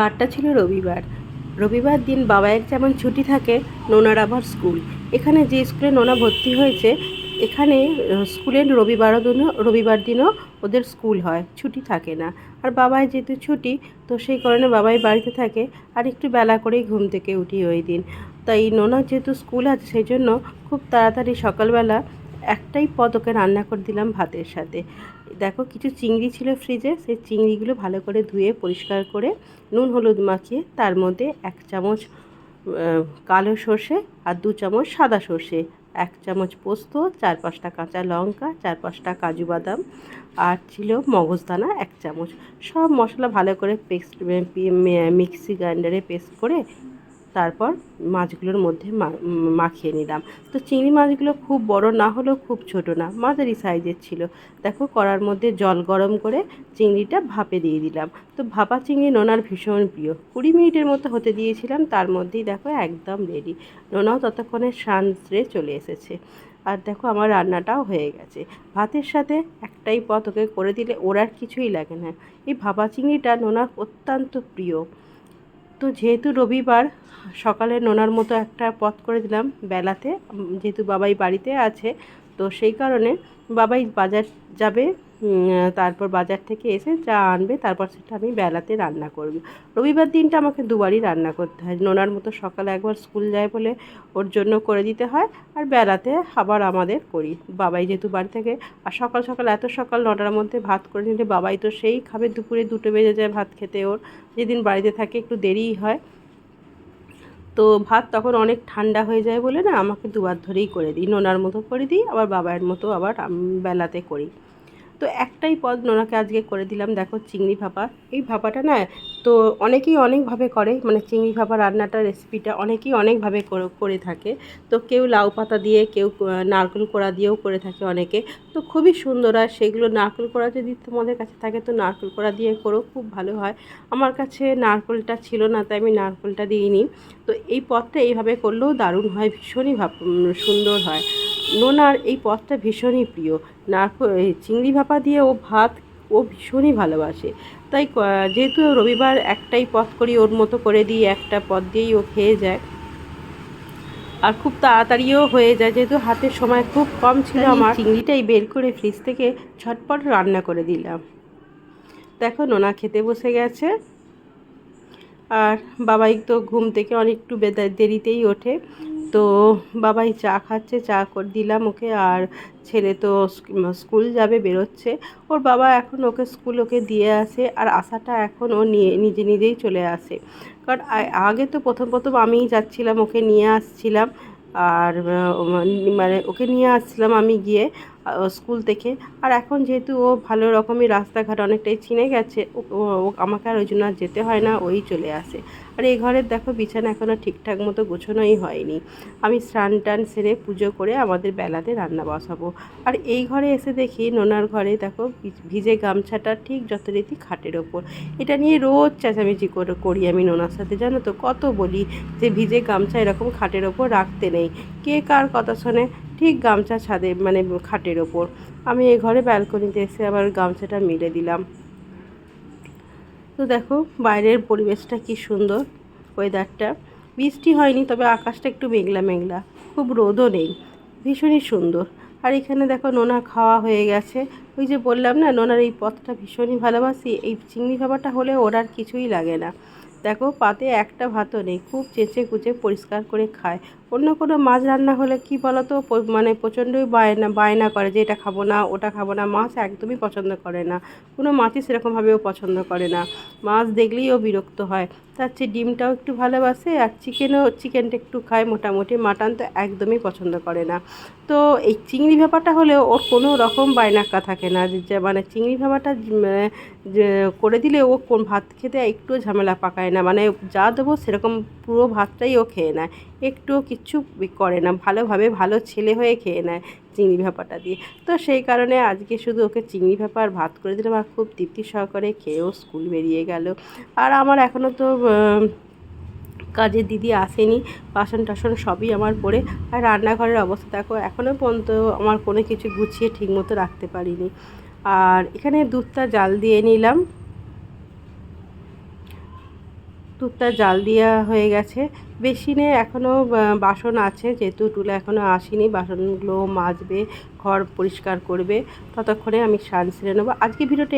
বারটা ছিল রবিবার। রবিবার দিন বাবায়ের যেমন ছুটি থাকে, নোনার আবার স্কুল। এখানে যে স্কুলে নোনা ভর্তি হয়েছে, এখানে স্কুলের রবিবার দিনও রবিবার দিনও ওদের স্কুল হয়, ছুটি থাকে না। আর বাবাই যেহেতু ছুটি, তো সেই কারণে বাবাই বাড়িতে থাকে, আর একটু বেলা করেই ঘুম থেকে উঠি ওই দিন। তাই নোনা যেহেতু স্কুল আছে, সেই জন্য খুব তাড়াতাড়ি সকালবেলা একটাই পদকে রান্না করে দিলাম ভাতের সাথে। দেখো কিছু চিংড়ি ছিল ফ্রিজে সেই চিংড়িগুলো ভালো করে ধুয়ে পরিষ্কার করে নুন হলুদ মাখিয়ে তার মধ্যে এক চামচ কালো সর্ষে আর দু চামচ সাদা সর্ষে, এক চামচ পোস্ত, চার পাঁচটা কাঁচা লঙ্কা, চার পাঁচটা কাজু বাদাম আর ছিল মগজদানা এক চামচ। সব মশলা ভালো করে পেস্ট মিক্সি গ্রাইন্ডারে পেস্ট করে তারপর মাছগুলোর মধ্যে মাখিয়ে নিলাম। তো চিংড়ি মাছগুলো খুব বড় না হলেও খুব ছোট না, মাঝারি সাইজের ছিল। দেখো কড়ার মধ্যে জল গরম করে চিংড়িটা ভাপে দিয়ে দিলাম। তো ভাপা চিংড়ি নোনার ভীষণ প্রিয়। কুড়ি মিনিটের মতো হতে দিয়েছিলাম, তার মধ্যেই দেখো একদম রেডি নোনাও ততক্ষণে সানসে চলে এসেছে। আর দেখো আমার রান্নাটাও হয়ে গেছে। ভাতের সাথে একটাই পথ ওকে করে দিলে ওর আর কিছুই লাগে না। এই ভাপা চিংড়িটা নোনার অত্যন্ত প্রিয়। তো যেহেতু রবিবার, সকালে নোনার মতো একটা পথ করে দিলাম বেলাতে। যেহেতু বাবাই বাড়িতে আছে তো সেই কারণে বাবাই বাজার যাবে তারপর বাজার থেকে এসে যা আনবে, তারপর সেটা আমি বেলাতে রান্না করব। রবিবার দিনটা আমাকে দুবারই রান্না করতে হয়। নোনার মতো সকালে একবার স্কুল যায় বলে ওর জন্য করে দিতে হয় আর বেলাতে আবার আমাদের করি। বাবাই যেহেতু বাড়ি থেকে, আর সকাল সকাল, এত সকাল নটার মধ্যে ভাত করে নিলে বাবাই তো সেই খাবে, দুপুরে দুটো বেজে যায় ভাত খেতে ওর। যেদিন বাড়িতে থাকে একটু দেরিই হয়। তো ভাত তখন অনেক ঠান্ডা হয়ে যায় বলে না আমাকে দুবার ধরেই করে দিই। নোনার মতো করে দিই, আবার বাবার মতো আবার বেলাতে করি। তো একটাই পদ নোনাকে আজকে করে দিলাম দেখো চিংড়ি ভাপা। এই ভাপাটা না তো অনেকেই অনেকভাবে করে মানে চিংড়ি ভাপা রান্নাটা রেসিপিটা অনেকেই অনেকভাবে করে- থাকে। তো কেউ লাউ পাতা দিয়ে কেউ নারকেল কোড়া দিয়েও করে থাকে অনেকে। তো খুবই সুন্দর আর সেগুলো নারকেল কোড়া যদি তোমাদের কাছে থাকে তো নারকেল কোড়া দিয়ে করো খুব ভালো হয়। আমার কাছে নারকেলটা ছিল না তাই আমি নারকেলটা দিইনি। তো এই পদটা এইভাবে করলেও দারুণ হয় ভীষণই উম, সুন্দর হয়। নোনার এই পদটা ভীষণই প্রিয়। নারকেল এই চিংড়ি ভাপা দিয়ে ও ভাত ও ভীষণই ভালোবাসে। তাই যেহেতু রবিবার একটাই পথ করি ওর মতো করে দিই একটা পদ দিয়েই ও খেয়ে যায়। আর খুব তাড়াতাড়িও হয়ে যায় যেহেতু হাতের সময় খুব কম ছিল আমার। চিংড়িটাই বের করে ফ্রিজ থেকে ছটপট রান্না করে দিলাম। দেখো নোনা খেতে বসে গেছে। আর বাবাই তো ঘুম থেকে অনেকটু দেরিতেই ওঠে। তো বাবাই চা খাচ্ছে, চা করে, দিলাম ওকে আর ছেলে তো স্কুল যাবে, বেরোচ্ছে। ওর বাবা এখন ওকে স্কুল ওকে দিয়ে আসে আর আশাটা এখন ও নিয়ে, নিজে নিজেই চলে আসে। কারণ আগে তো প্রথম প্রথম আমিই যাচ্ছিলাম, ওকে নিয়ে আসছিলাম। আর মানে ওকে নিয়ে আসছিলাম আমি গিয়ে। স্কুল থেকে। আর এখন যেহেতু ও ভালো রকমই রাস্তাঘাট অনেকটাই চিনে গেছে, ও- আমাকে আর ওই জন্য আর যেতে হয় না, ওই চলে আসে। আর এই ঘরের দেখো বিছানা এখনও ঠিকঠাক মতো গোছানোই হয়নি। আমি স্নান টান সেরে পুজো করে আমাদের বেলাতে রান্না বসাবো। আর এই ঘরে এসে দেখি নোনার ঘরে দেখো ভিজে গামছাটা ঠিক যথারীতি খাটের ওপর। এটা নিয়ে রোজ চেঁচামেচি করি আমি নোনার সাথে, জানো তো? কত বলি যে ভিজে গামছা এরকম খাটের ওপর রাখতে নেই। কে কার কথা শোনে? ঠিক গামছা ছাদে মানে খাটের ওপর। আমি এই ঘরে ব্যালকনিতে এসে আবার গামছাটা মিলে দিলাম। তো দেখো, বাইরের পরিবেশটা কি সুন্দর ওয়েদারটা বৃষ্টি হয়নি, তবে আকাশটা একটু মেঘলা মেঘলা। খুব রোদও নেই, ভীষণই সুন্দর। আর এখানে দেখো, নোনা খাওয়া হয়ে গেছে। ওই যে বললাম না, নোনার এই পথটা ভীষণই ভালোবাসি। এই চিংড়ি খাবারটা হলে ওর আর কিছুই লাগে না। দেখো, পাতে একটা ভাতও নেই, খুব চেঁচে কুচে পরিষ্কার করে খায়। অন্য কোনো মাছ রান্না হলে কি প- মানে প্রচণ্ডই বায়না বায়না করে যে এটা খাব না, ওটা খাব না। মাছ একদমই পছন্দ করে না। কোনো মাছই সেরকমভাবেও পছন্দ করে না। মাছ দেখলেই ও বিরক্ত হয়। তার চেয়ে ডিমটাও একটু ভালোবাসে আর চিকেনও, চিকেনটা একটু খায় মোটামুটি। মাটন তো একদমই পছন্দ করে না। তো এই চিংড়ি ভাপাটা হলেও ওর কোনো রকম বায়নাক্কা থাকে না। যে মানে চিংড়ি ভাপাটা যে করে দিলে ও কোন ভাত খেতে একটুও ঝামেলা পাকায় না। মানে যা দেবো সেরকম পুরো ভাতটাই ও খেয়ে নেয়। একটুও কিচ্ছু করে না, ভালোভাবে ভালো ছেলে হয়ে খেয়ে নেয় চিংড়ি ভাপাটা দিয়ে। তো সেই কারণে আজকে শুধু ওকে চিংড়ি ভাপা আর ভাত করে দিলাম আর খুব তৃপ্তি সহকারে খেয়েও স্কুল বেরিয়ে গেল। আর আমার এখনও তো কাজের দিদি আসেনি, বাসন টাসন সবই আমার পড়ে। আর রান্নাঘরের অবস্থা দেখো এখনও পর্যন্ত আমার কোনো কিছু গুছিয়ে ঠিকমতো রাখতে পারিনি। আর এখানে দুধটা জাল দিয়ে নিলাম। দুধটা জাল দেওয়া হয়ে গেছে। বেসিনে এখনও বাসন আছে, যেহেতু টুলা এখনও আসেনি, বাসনগুলো মাজবে, ঘর পরিষ্কার করবে। ততক্ষণে আমি সান ছেড়ে নেব। আজকে ভিডিওটা